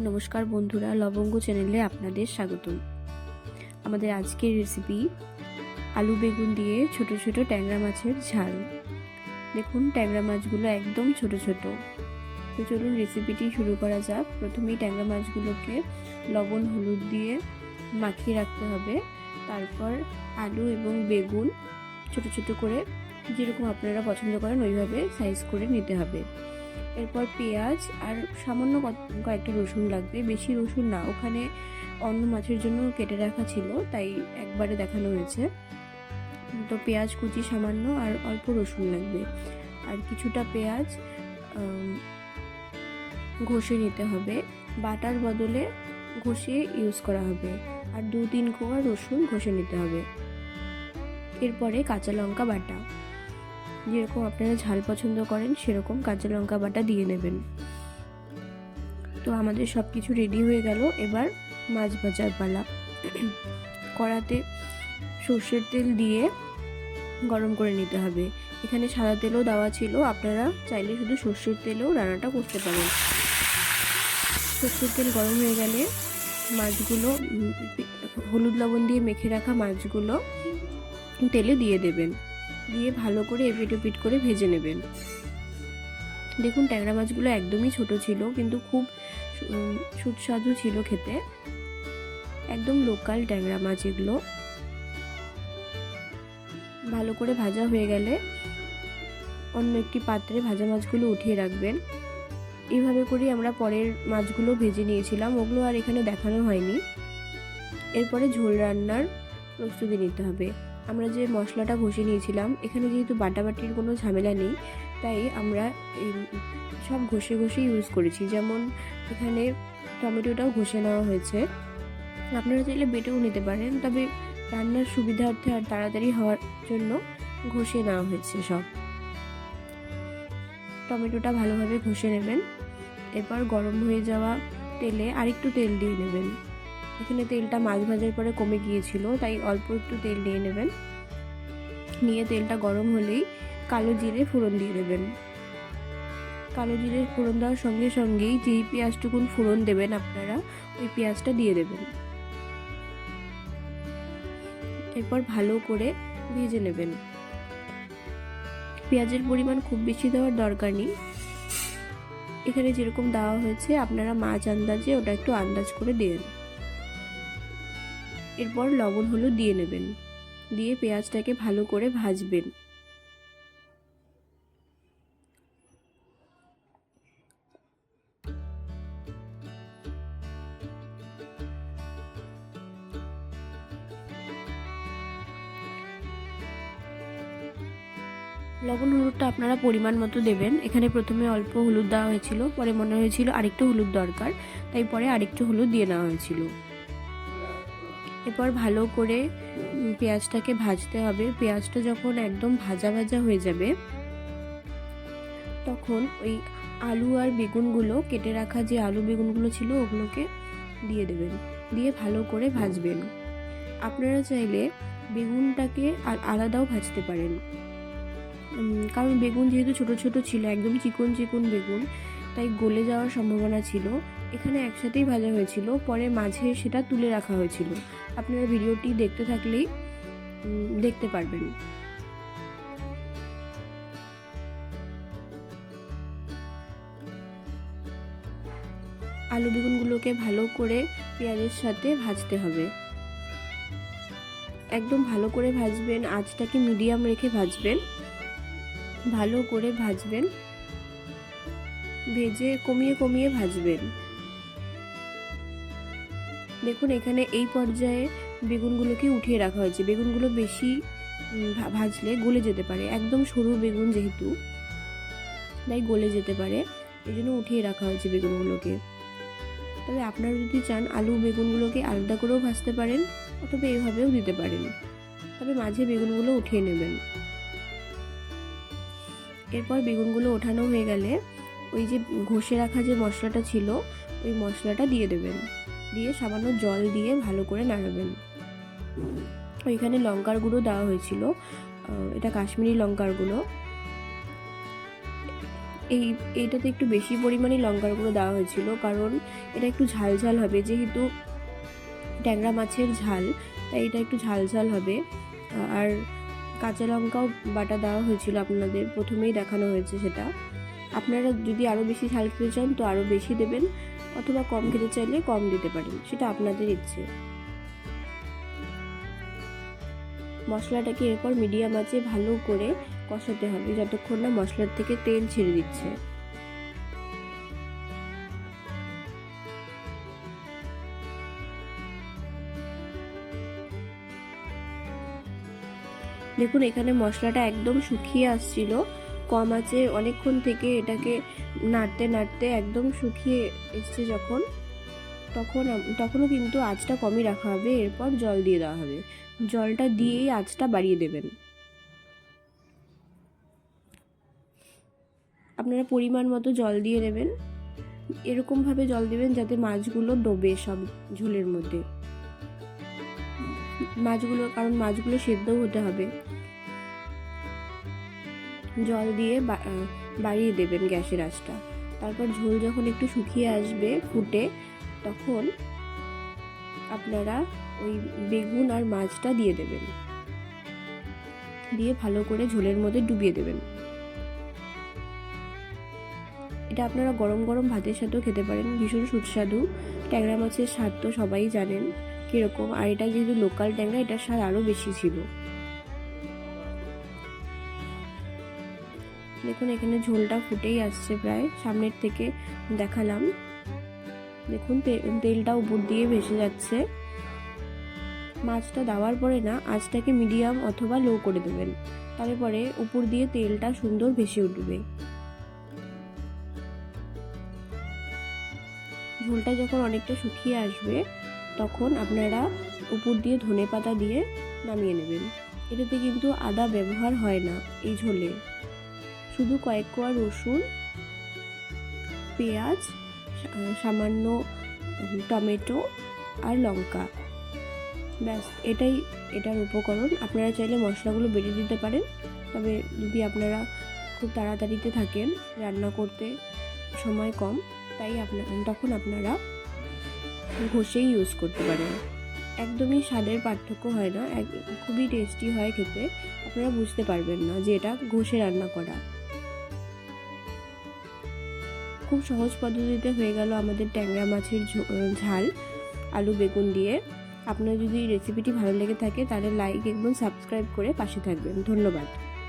নমস্কার বন্ধুরা, লবঙ্গ চ্যানেলে আপনাদের স্বাগতম। আমাদের আজকের রেসিপি আলু বেগুন দিয়ে ছোট ছোট ট্যাংরা মাছের ঝাল। দেখুন, ট্যাংরা মাছগুলো একদম ছোট ছোট। তো চলুন রেসিপিটি শুরু করা যাক। প্রথমেই ট্যাংরা মাছগুলোকে লবণ, হলুদ দিয়ে মাখিয়ে রাখতে হবে। তারপর আলু এবং বেগুন ছোট ছোট করে, যেরকম আপনারা পছন্দ করেন, ওইভাবে সাইজ করে নিতে হবে। এরপর পেঁয়াজ আর সামান্য কয়েকটা রসুন লাগবে, বেশি রসুন না। ওখানে অন্য মাছের জন্য কেটে রাখা ছিল, তাই একবারে দেখানো হয়েছে। তো পেঁয়াজ কুচি সামান্য আর অল্প রসুন লাগবে। আর কিছুটা পেঁয়াজ ঘষে নিতে হবে। বাটার বদলে ঘষে ইউজ করা হবে। আর দু তিন কোয়া রসুন ঘষে নিতে হবে। এরপরে কাঁচা লঙ্কা বাটা। যেরকম আপনারা ঝাল পছন্দ করেন, সেরকম কাঁচা লঙ্কা বাটা দিয়ে নেবেন। তো আমাদের সব কিছু রেডি হয়ে গেল। এবার মাছ ভাজার পালা। কড়াতে সর্ষের তেল দিয়ে গরম করে নিতে হবে। এখানে সাদা তেলও দেওয়া ছিল। আপনারা চাইলে শুধু সর্ষের তেলেও রান্নাটা করতে পারেন। সর্ষের তেল গরম হয়ে গেলে মাছগুলো হলুদ লবণ দিয়ে মেখে রাখা মাছগুলো তেলে দিয়ে দেবেন। দিয়ে ভালো করে এপিট ওপিট করে ভেজে নেবেন। দেখুন, ট্যাংরা মাছগুলো একদমই ছোট ছিল, কিন্তু খুব সুস্বাদু ছিল খেতে। একদম লোকাল ট্যাংরা মাছ এগুলো। ভালো করে ভাজা হয়ে গেলে অন্য একটি পাত্রে ভাজা মাছগুলো উঠিয়ে রাখবেন। এইভাবে করেই আমরা পরের মাছগুলো ভেজে নিয়েছিলাম, ওগুলো আর এখানে দেখানো হয়নি। এরপরে ঝোল রান্নার প্রস্তুতি নিতে হবে। আমরা যে মশলাটা ঘষে নিয়েছিলাম, এখানে যেহেতু বাটাবাটির কোনো ঝামেলা নেই, তাই আমরা সব ঘষে ঘষে ইউজ করেছি। যেমন এখানে টমেটোটাও ঘষে নেওয়া হয়েছে। আপনারা চাইলে বেটেও নিতে পারেন, তবে রান্নার সুবিধার্থে আর তাড়াতাড়ি হওয়ার জন্য ঘষে নেওয়া হয়েছে সব। টমেটোটা ভালোভাবে ঘষে নেবেন, এরপর গরম হয়ে যাওয়া তেলে আরেকটু তেল দিয়ে নেবেন। এখানে তেলটা মাছ ভাজার পরে কমে গিয়েছিল, তাই অল্প একটু তেল নিয়ে নেবেন। নিয়ে তেলটা গরম হলেই কালো জিরে ফোড়ন দিয়ে দেবেন। কালো জিরে ফোড়ন দেওয়ার সঙ্গে সঙ্গেই যেই পেঁয়াজটুকুন ফোড়ন দেবেন আপনারা, ওই পেঁয়াজটা দিয়ে দেবেন। এরপর ভালো করে ভেজে নেবেন। পেঁয়াজের পরিমাণ খুব বেশি দেওয়ার দরকার নেই। এখানে যেরকম দেওয়া হয়েছে, আপনারা মাছ আন্দাজে ওটা একটু আন্দাজ করে দেবেন এরপর লবণ হলুদ দিয়ে নেবেন। দিয়ে পেঁয়াজটাকে ভালো করে ভাজবেন। লবণ হলুদটা আপনারা পরিমাণ মতো দেবেন। এখানে প্রথমে অল্প হলুদ দেওয়া হয়েছিল, পরে মনে হয়েছিল আরেকটু হলুদ দরকার, তাই পরে আরেকটু হলুদ দিয়ে নেওয়া হয়েছিল। এরপর ভালো করে পেঁয়াজটাকে ভাজতে হবে। পেঁয়াজটা যখন একদম ভাজা ভাজা হয়ে যাবে, তখন ওই আলু আর বেগুনগুলো, কেটে রাখা যে আলু বেগুনগুলো ছিল, ওগুলোকে দিয়ে দেবেন। দিয়ে ভালো করে ভাজবেন। আপনারা চাইলে বেগুনটাকে আর আলাদাও ভাজতে পারেন। কারণ বেগুন যেহেতু ছোট ছোট ছিল একদম চিকন চিকন বেগুন, তাই গলে যাওয়ার সম্ভাবনা ছিল। এখানে একসাথেই ভাজা হয়েছিল, পরে মাঝে সেটা তুলে রাখা হয়েছিল। আপনারা ভিডিওটি দেখতে থাকলেই দেখতে পারবেন। আলু বেগুনগুলোকে ভালো করে পেঁয়াজের সাথে ভাজতে হবে। একদম ভালো করে ভাজবেন, আঁচটাকে মিডিয়াম রেখে ভাজবেন। ভালো করে ভাজবেন। ভেজে কমিয়ে কমিয়ে ভাজবেন। দেখুন, এখানে এই পর্যায়ে বেগুনগুলোকে উঠিয়ে রাখা হয়েছে। বেগুনগুলো বেশি ভাজলে গলে যেতে পারে। একদম সরু বেগুন যেহেতু, তাই গলে যেতে পারে। এই জন্য উঠিয়ে রাখা হয়েছে বেগুনগুলোকে। তবে আপনারা যদি চান, আলু বেগুনগুলোকে আলাদা করেও ভাজতে পারেন, অথবা এভাবেও দিতে পারেন। তবে মাঝে বেগুনগুলো উঠিয়ে নেবেন। এরপর বেগুনগুলো ওঠানো হয়ে গেলে ওই যে ঘষে রাখা যে মশলাটা ছিল, ওই মশলাটা দিয়ে দেবেন। দিয়ে সামান্য জল দিয়ে ভালো করে নাড়াবেন। ওইখানে লঙ্কার গুঁড়ো দেওয়া হয়েছিল। এটা কাশ্মীরি লঙ্কার গুঁড়ো। এই এটাতে একটু বেশি পরিমাণে লঙ্কার গুঁড়ো দেওয়া হয়েছিল কারণ এটা একটু ঝাল ঝাল হবে। যেহেতু ট্যাংরা মাছের ঝাল, তাই এটা একটু ঝাল ঝাল হবে। আর কাঁচা লঙ্কাও বাটা দেওয়া হয়েছিল আপনাদের। প্রথমেই দেখানো হয়েছে সেটা। আপনারা যদি আরও বেশি ঝাল খেতে চান তো আরও বেশি দেবেন। অথবা কম খেতে চাইলে কম দিতে পারেন, সেটা আপনাদের ইচ্ছে। মশলাটাকে এরপর মিডিয়াম আঁচে ভালো করে কষাতে হবে, যতক্ষণ না মশলার থেকে তেল ছেড়ে দিচ্ছে। দেখুন, এখানে মশলাটা একদম শুকিয়ে আসছিল। কম আছে, অনেকক্ষণ থেকে এটাকে নাড়তে নাড়তে একদম শুকিয়ে এসছে যখন, তখন তখনও কিন্তু আঁচটা কমই রাখা হবে, এরপর জল দিয়ে দেওয়া হবে। জলটা দিয়েই আঁচটা বাড়িয়ে দেবেন। আপনারা পরিমাণ মতো জল দিয়ে দেবেন এরকমভাবে জল দেবেন যাতে মাছগুলো ডোবে সব ঝোলের মধ্যে। মাছগুলো, কারণ মাছগুলো সেদ্ধও হতে হবে। জল দিয়ে বাড়িয়ে দেবেন গ্যাসের আঁচটা। তারপর ঝোল যখন একটু শুকিয়ে আসবে, ফুটে, তখন আপনারা ওই বেগুন আর মাছটা দিয়ে দেবেন। দিয়ে ভালো করে ঝোলের মধ্যে ডুবিয়ে দেবেন। এটা আপনারা গরম গরম ভাতের সাথেও খেতে পারেন, ভীষণ সুস্বাদু। ট্যাংরা মাছের স্বাদ তো সবাই জানেন কীরকম। আর এটা যেহেতু লোকাল ট্যাংরা, এটার স্বাদ আরও বেশি ছিল। দেখুন, এখানে ঝোলটা ফুটেই আসছে প্রায়। সামনের থেকে দেখালাম। দেখুন তেলটা উপর দিয়ে ভেসে যাচ্ছে। মাছটা দেওয়ার পরে না, আঁচটাকে মিডিয়াম অথবা লো করে দেবেন। তারপরে উপর দিয়ে তেলটা সুন্দর ভেসে উঠবে। ঝোলটা যখন অনেকটা শুকিয়ে আসবে, তখন আপনারা উপর দিয়ে ধনে পাতা দিয়ে নামিয়ে নেবেন। এটাতে কিন্তু আদা ব্যবহার হয় না এই ঝোলে। শুধু কয়েক কোয়া রসুন, পেঁয়াজ সামান্য টমেটো আর লঙ্কা। ব্যাস, এটাই এটার উপকরণ। আপনারা চাইলে মশলাগুলো বেটে দিতে পারেন। তবে যদি আপনারা খুব তাড়াতাড়িতে থাকেন, রান্না করতে সময় কম, তাই আপনার তখন আপনারা ঘষেই ইউজ করতে পারেন। একদমই স্বাদের পার্থক্য হয় না। এক, খুবই টেস্টি হয় খেতে। আপনারা বুঝতে পারবেন না যে এটা ঘষে রান্না করা। খুব সহজ পদ্ধতিতে হয়ে গেল আমাদের ট্যাংরা মাছের ঝাল, আলু বেগুন দিয়ে। আপনার যদি রেসিপিটি ভালো লেগে থাকে, তাহলে লাইক এবং সাবস্ক্রাইব করে পাশে থাকবেন। ধন্যবাদ।